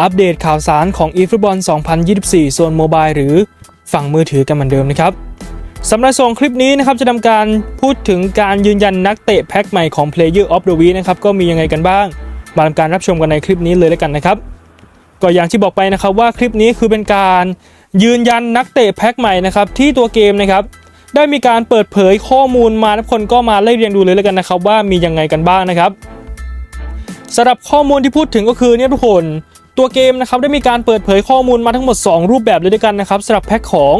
อัปเดตข่าวสารของ eFootball 2024ส่วนโมบายหรือฝั่งมือถือกันเหมือนเดิมนะครับสำหรับส่งคลิปนี้นะครับจะทำการพูดถึงการยืนยันนักเตะแพ็คใหม่ของ Player of the Week นะครับก็มียังไงกันบ้าง มาทำการรับชมกันในคลิปนี้เลยแล้วกันนะครับก็อย่างที่บอกไปนะครับว่าคลิปนี้คือเป็นการยืนยันนักเตะแพ็คใหม่นะครับที่ตัวเกมนะครับได้มีการเปิดเผยข้อมูลมาทุกคนก็มาไล่เรียงดูเลยแล้วกันนะครับว่ามียังไงกันบ้างนะครับสำหรับข้อมูลที่พูดถึงก็คือเนี่ยทุกคน ตัวเกมนะครับได้มีการเปิดเผยข้อมูลมาทั้งหมด 2 รูปแบบเลยด้วยกันนะครับสำหรับแพ็คของ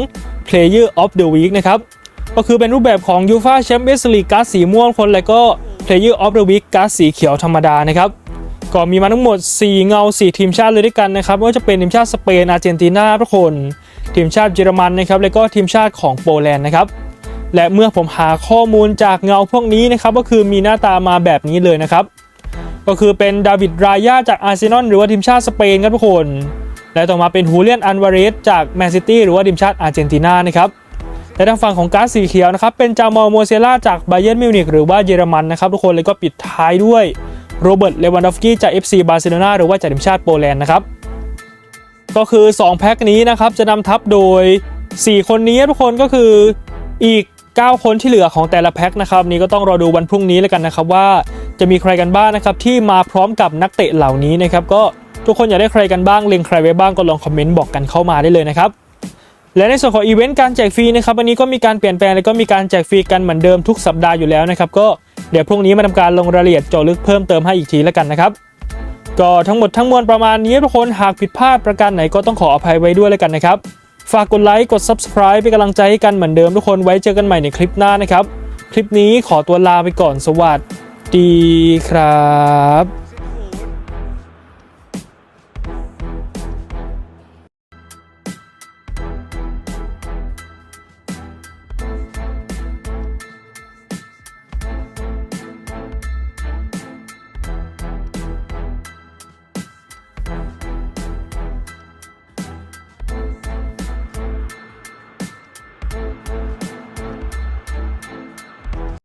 Player of the Week นะครับก็คือเป็นรูปแบบของ UEFA Champions League การ์ดสีม่วงคน แล้วก็ Player of the Week การ์ดสีเขียวธรรมดานะครับก็มีมาทั้งหมด 4 เงา 4 ทีมชาติเลยด้วยกันนะครับไม่ว่าจะเป็นทีมชาติสเปนอาร์เจนตินาทุกคนทีมชาติเยอรมันนะครับแล้วก็ทีมชาติของโปแลนด์นะครับและเมื่อผมหาข้อมูลจากเงาพวกนี้นะครับก็คือมีหน้าตามาแบบนี้เลยนะครับ ก็คือเป็นดาวิดรายาจากอาร์เซนอลหรือว่าทีมชาติสเปนครับทุกคน และต่อมาเป็นฮูเลียนอันวาเรสจากแมนซิตี้หรือว่าทีมชาติอาร์เจนตินานะครับและทางฝั่งของการ์ดสีเขียวนะครับเป็นจามอลโมเซล่าจากไบเยร์นมิวนิกหรือว่าเยอรมันนะครับทุกคนเลยก็ปิดท้ายด้วยโรเบิร์ตเลวันดอฟสกี้จาก FC บาร์เซโลนาหรือว่าจากทีมชาติโปแลนด์นะครับก็คือ 2 แพ็คนี้นะครับจะนำทัพโดย 4 คนนี้ทุกคนก็คืออีก 9 คนที่เหลือของแต่ละแพ็คนะครับ นี่ก็ต้องรอดูวันพรุ่งนี้แล้วกันนะครับว่า จะมีใครกันบ้างนะครับที่มาพร้อมกับนักเตะเหล่านี้นะครับก็ทุกคนอยากได้ใครกันบ้างเล็งใครไว้บ้างก็ลองคอมเมนต์บอกกันเข้ามาได้เลยนะครับและในส่วนของอีเวนต์การแจกฟรีนะครับวันนี้ก็มีการเปลี่ยนแปลงและก็มีการแจกฟรีกันเหมือนเดิมทุกสัปดาห์อยู่แล้วนะครับก็เดี๋ยวพรุ่งนี้มาทำการลงรายละเอียดเจาะลึกเพิ่มเติมให้อีกทีแล้วกันนะครับก็ทั้งหมดทั้งมวลประมาณนี้ทุกคนหากผิดพลาดประการไหนก็ต้องขออภัยไว้ด้วยแล้วกันนะครับฝากกดไลค์กด subscribe เป็นกำลังใจให้กันเหมือนเดิมทุกคนไว้เจอกันใหม่ในคลิปหน้านะครับ คลิปนี้ขอตัวลาไปก่อนสวัส ดีครับ